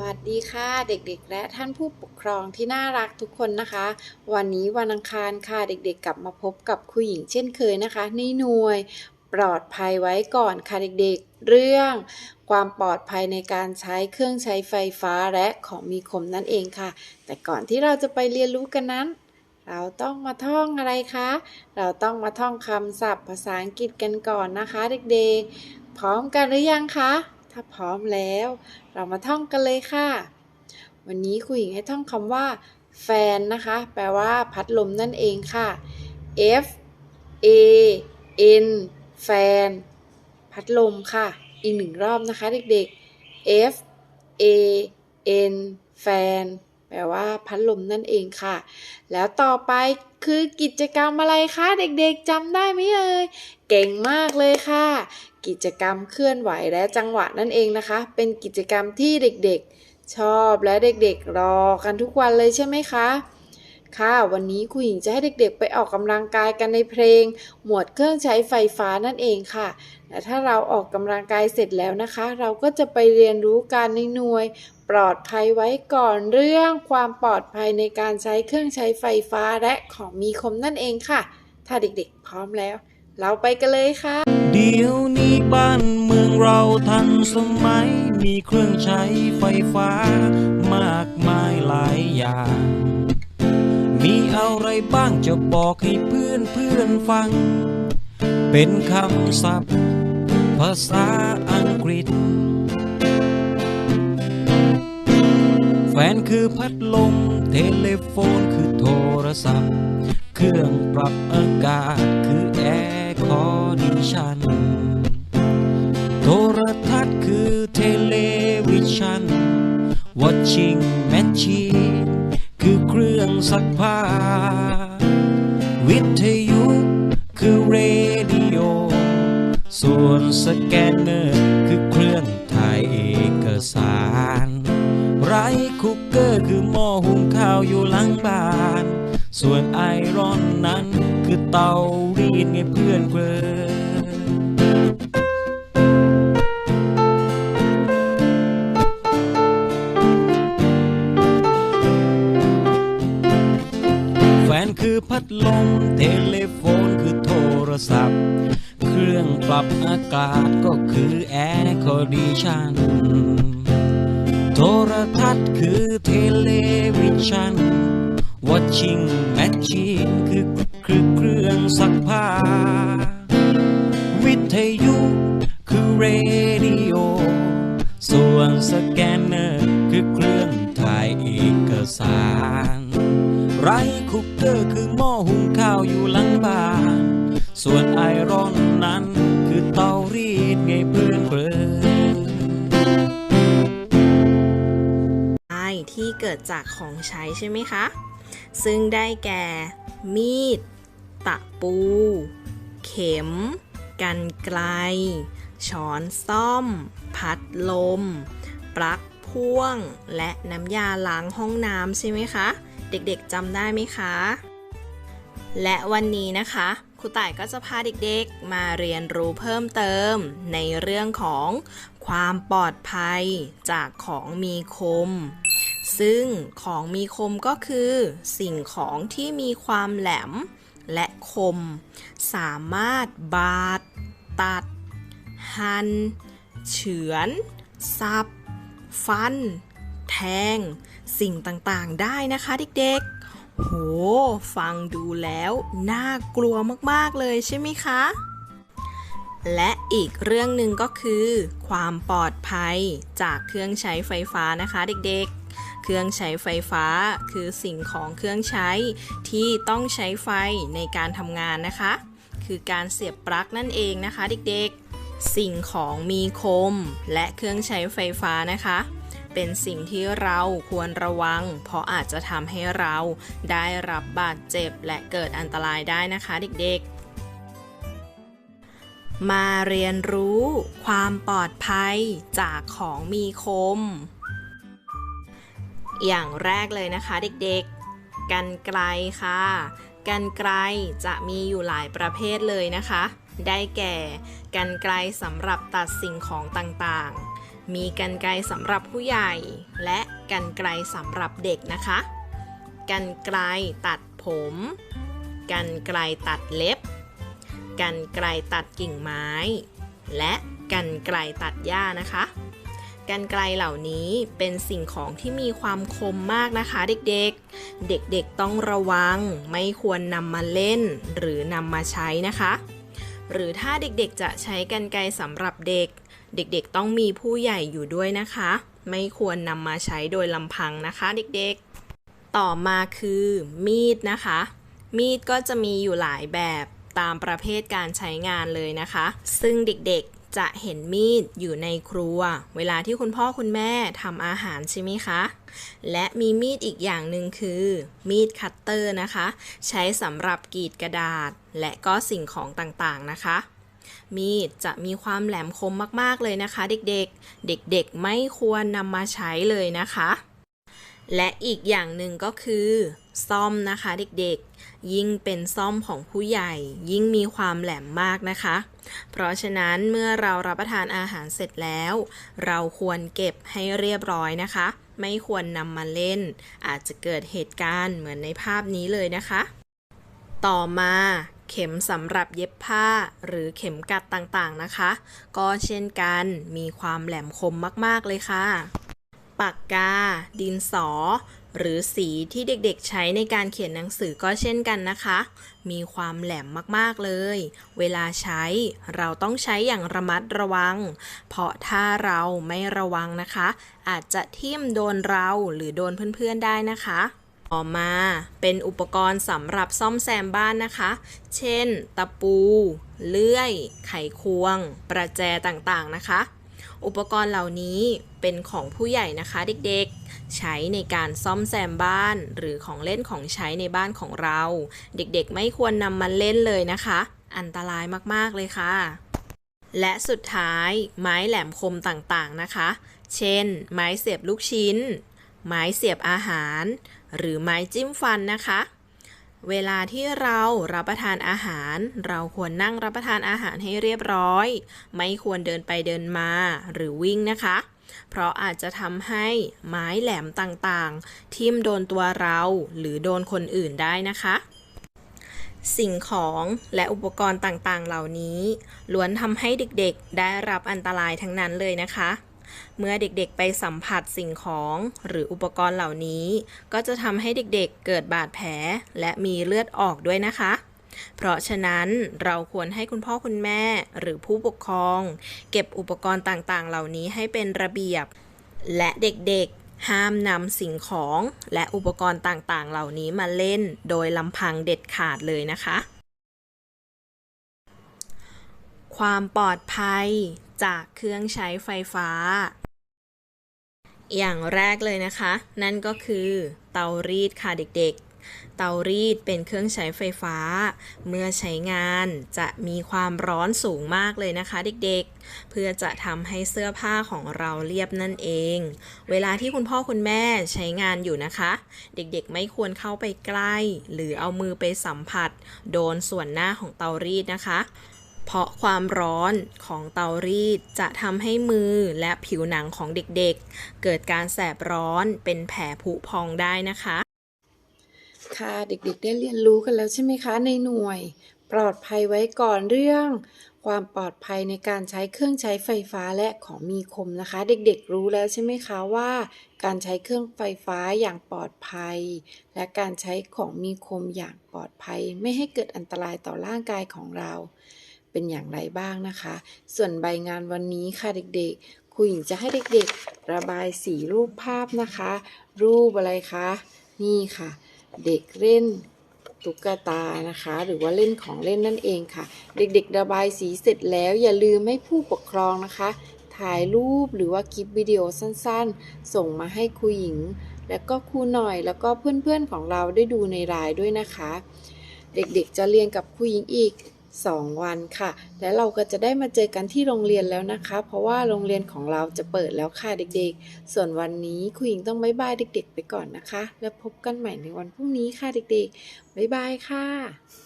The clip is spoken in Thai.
วัสดีค่ะเด็กๆ และท่านผู้ปกครองที่น่ารักทุกคนนะคะ วันนี้วันอังคารค่ะเด็กๆ กลับมาพบกับครูหญิงเช่นเคยนะคะในหน่วย ปลอดภัยไว้ก่อนค่ะเด็กๆ เรื่อง ความปลอดภัยในการใช้เครื่องใช้ไฟฟ้าและของมีคมนั่นเองค่ะ แต่ก่อนที่เราจะไปเรียนรู้กันนั้น เราต้องมาท่องอะไรคะ เราต้องมาท่องคำศัพท์ภาษาอังกฤษกันก่อนนะคะ เด็กๆ พร้อมกันหรือยังคะ ถ้าพร้อมแล้ว เรามาท่องกันเลยค่ะ วันนี้ครูหญิงให้ท่องคำว่า แฟนนะคะ แปลว่าพัดลมนั่นเองค่ะ F A N แฟน พัดลมค่ะ อีกหนึ่งรอบนะคะเด็กๆ F A N แฟน แปลว่าพัดลมนั่นเองค่ะ แล้วต่อไป คือกิจกรรมอะไรคะเด็กๆจำได้ไหมเอ่ยเก่งมากเลยค่ะ กิจกรรมเคลื่อนไหวและจังหวะนั่นเองนะคะ เป็นกิจกรรมที่เด็กๆ ชอบและเด็กๆ รอกันทุกวันเลยใช่ไหมคะ ค่ะวันนี้ครูหญิงจะให้เด็กๆ ไปออกกำลังกายกันในเพลง หมวดเครื่องใช้ไฟฟ้านั่นเองค่ะและถ้าเราออกกำลังกายเสร็จแล้วนะคะ เราก็จะไปเรียนรู้การในหน่วย ปลอดภัยไว้ก่อนเรื่องความปลอดภัยในการใช้เครื่องใช้ไฟฟ้าและของมีคมนั่นเองค่ะ ถ้าเด็กๆพร้อมแล้ว เราไปกันเลยค่ะ เดี๋ยวนี้บ้านเมืองเราทันสมัย มีเครื่องใช้ไฟฟ้ามากมายหลายอย่าง มีอะไรบ้างจะบอกให้เพื่อนเพื่อนฟัง เป็นคำศัพท์ ภาษาอังกฤษ แฟนคือพัดลม เทเลโฟนคือโทรศัพท์ เครื่องปรับอากาศคือแอร์คอดิชัน โทรทัศน์คือเทเลวิชัน Watching Machine คือเครื่องซักผ้า วิทยุคือเรดิโอ ส่วนสแกนเนอร์ เตารีดไงเพื่อนเพื่อนแฟนคือพัดลมเทเลโฟนคือโทรศัพท์ เครื่องปรับอากาศก็คือแอร์คอดิชันโทรทัศน์คือเทเลวิชัน Watching Machine คือ ซักผ้า วิทยุคือเรดิโอ ส่วนสแกนเนอร์คือเครื่องถ่ายเอกสาร ไรคุกเกอร์คือหม้อหุงข้าวอยู่หลังบ้าน ส่วนไอรอนนั้นคือเตารีดไงเพื่อนเพื่อนใช่ที่เกิดจากของใช้ใช่ไหมคะ ซึ่งได้แก่มีด ตะปู เข็ม กันไกล ช้อนซ่อม พัดลม ปลั๊กพ่วง และน้ำยาล้างห้องน้ำใช่ไหมคะ เด็กๆจำได้ไหมคะ และวันนี้นะคะครูต่ายก็จะพาเด็กๆ มาเรียนรู้เพิ่มเติม ในเรื่องของความปลอดภัยจากของมีคม ซึ่งของมีคมก็คือ สิ่งของที่มีความแหลม และคม สามารถบาด ตัด หันเฉือนสับ ฟัน แทง สิ่งต่างๆ ได้นะคะเด็กๆ โห ฟังดูแล้ว น่ากลัวมากๆเลยใช่ไหมคะ และอีกเรื่องหนึ่งก็คือ ความปลอดภัยจากเครื่องใช้ไฟฟ้านะคะเด็กๆ เครื่องใช้ไฟฟ้า คือสิ่งของเครื่องใช้ที่ต้องใช้ไฟในการทำงานนะคะ คือการเสียบปลั๊กนั่นเองนะคะ เด็กๆ สิ่งของมีคม และเครื่องใช้ไฟฟ้านะคะ เป็นสิ่งที่เราควรระวัง เพราะอาจจะทำให้เราได้รับบาดเจ็บและเกิดอันตรายได้นะคะเด็กๆมาเรียนรู้ความปลอดภัยจากของมีคม อย่างแรกเลยนะคะเด็กๆ กันไกลค่ะ กันไกลจะมีอยู่หลายประเภทเลยนะคะ ได้แก่ กันไกลสำหรับตัดสิ่งของต่างๆ มีกรรไกรสำหรับผู้ใหญ่ และกรรไกรสำหรับเด็กนะคะกรรไกรตัดผมกรรไกรตัดเล็บกรรไกรตัดกิ่งไม้ และกรรไกรตัดหญ้านะคะ กรรไกรเหล่านี้เป็นสิ่งของที่มีความคมมากนะคะเด็กๆ เด็กๆต้องระวัง ไม่ควรนำมาเล่น หรือนำมาใช้นะคะ หรือถ้าเด็กๆจะใช้กรรไกรสำหรับเด็ก เด็กๆต้องมีผู้ใหญ่อยู่ด้วยนะคะ ไม่ควรนำมาใช้โดยลำพังนะคะ เด็กๆ ต่อมาคือมีดนะคะ มีดก็จะมีอยู่หลายแบบตามประเภทการใช้งานเลยนะคะ ซึ่งเด็กๆ จะเห็นมีดอยู่ในครัว เวลาที่คุณพ่อคุณแม่ทำอาหารใช่ไหมคะ และมีมีดอีกอย่างหนึ่งคือ มีดคัตเตอร์นะคะ ใช้สำหรับกรีดกระดาษ และก็สิ่งของต่างๆนะคะ มีดจะมีความแหลมคมมากๆเลยนะคะ เด็กๆ เด็กๆ ไม่ควรนำมาใช้เลยนะคะ และอีกอย่างหนึ่งก็คือ ซ่อมนะคะเด็กๆ ยิ่งเป็นซ่อมของผู้ใหญ่ ยิ่งมีความแหลมมากนะคะ เพราะฉะนั้นเมื่อเรารับประทานอาหารเสร็จแล้ว เราควรเก็บให้เรียบร้อยนะคะ ไม่ควรนำมาเล่น อาจจะเกิดเหตุการณ์เหมือนในภาพนี้เลยนะคะ ต่อมาเข็มสำหรับเย็บผ้าหรือเข็มกัดต่างๆนะคะ ก็เช่นกันมีความแหลมคมมากๆเลยค่ะ ปากกา ดินสอ หรือสีที่เด็กๆใช้ในการเขียนหนังสือก็เช่นกันนะคะ มีความแหลมมากๆเลย เวลาใช้เราต้องใช้อย่างระมัดระวัง เพราะถ้าเราไม่ระวังนะคะ อาจจะทิ่มโดนเราหรือโดนเพื่อนๆได้นะคะต่อมาเป็นอุปกรณ์สำหรับซ่อมแซมบ้านนะคะ เช่น ตะปู เลื่อย ไขควง ประแจต่างๆนะคะ อุปกรณ์เหล่านี้เป็นของผู้ใหญ่นะคะเด็กๆ ใช้ในการซ่อมแซมบ้าน หรือของเล่นของใช้ในบ้านของเรา เด็กๆ ไม่ควรนำมาเล่นเลยนะคะ อันตรายมากๆเลยค่ะ และสุดท้ายไม้แหลมคมต่างๆนะคะ เช่น ไม้เสียบลูกชิ้น ไม้เสียบอาหาร หรือไม้จิ้มฟันนะคะ เวลาที่เรารับประทานอาหาร เราควรนั่งรับประทานอาหารให้เรียบร้อย ไม่ควรเดินไปเดินมาหรือวิ่งนะคะ เพราะอาจจะทำให้ไม้แหลมต่างๆ ทิ่มโดนตัวเราหรือโดนคนอื่นได้นะคะ สิ่งของและอุปกรณ์ต่างๆ เหล่านี้ ล้วนทำให้เด็กๆ ได้รับอันตรายทั้งนั้นเลยนะคะ เมื่อเด็กๆไปสัมผัสสิ่งของหรืออุปกรณ์เหล่านี้ ก็จะทำให้เด็กๆเกิดบาดแผลและมีเลือดออกด้วยนะคะ เพราะฉะนั้นเราควรให้คุณพ่อคุณแม่หรือผู้ปกครอง เก็บอุปกรณ์ต่างๆ เหล่านี้ให้เป็นระเบียบ และเด็กๆ ห้ามนำสิ่งของและอุปกรณ์ต่างๆ เหล่านี้มาเล่น โดยลำพังเด็ดขาดเลยนะคะความปลอดภัย จากเครื่องใช้ไฟฟ้า อย่างแรกเลยนะคะ นั่นก็คือเตารีดค่ะเด็กๆ เตารีดเป็นเครื่องใช้ไฟฟ้า เมื่อใช้งานจะมีความร้อนสูงมากเลยนะคะ เด็กๆ เพื่อจะทำให้เสื้อผ้าของเราเรียบนั่นเอง เวลาที่คุณพ่อคุณแม่ใช้งานอยู่นะคะ เด็กๆ ไม่ควรเข้าไปใกล้ หรือเอามือไปสัมผัส โดนส่วนหน้าของเตารีดนะคะ เพราะความร้อนของเตารีดจะทำให้มือและผิวหนังของเด็กๆ เกิดการแสบร้อนเป็นแผลผุพองได้นะคะ ค่ะเด็กๆ ได้เรียนรู้กันแล้วใช่ไหมคะ ในหน่วย ปลอดภัยไว้ก่อนเรื่อง ความปลอดภัยในการใช้เครื่องใช้ไฟฟ้าและของมีคมนะคะ เด็กๆ รู้แล้วใช่ไหมคะว่า การใช้เครื่องไฟฟ้าอย่างปลอดภัย และการใช้ของมีคมอย่างปลอดภัย ไม่ให้เกิดอันตรายต่อร่างกายของเรา เป็นอย่างไรบ้างนะคะ ส่วนใบงานวันนี้ค่ะเด็กๆครูหญิงจะให้เด็กๆ ระบายสีรูปภาพนะคะ รูปอะไรคะ นี่ค่ะ เด็กเล่นตุ๊กตานะคะ หรือว่าเล่นของเล่นนั่นเองค่ะ เด็กๆ ระบายสีเสร็จแล้วอย่าลืมให้ผู้ปกครองนะคะ ถ่ายรูปหรือว่าคลิปวิดีโอสั้นๆ ส่งมาให้ครูหญิง แล้วก็ครูหน่อยแล้วก็เพื่อนๆของเราได้ดูในไลน์ด้วยนะคะ เด็กๆจะเรียนกับครูหญิงอีก 2 วันค่ะ และเราก็จะได้มาเจอกันที่โรงเรียนแล้วนะคะ เพราะว่าโรงเรียนของเราจะเปิดแล้วค่ะเด็กๆ ส่วนวันนี้ครูหญิงต้องบายบายเด็ก ๆ ไปก่อนนะคะ แล้วพบกันใหม่ในวันพรุ่งนี้ค่ะเด็กๆบายบายค่ะ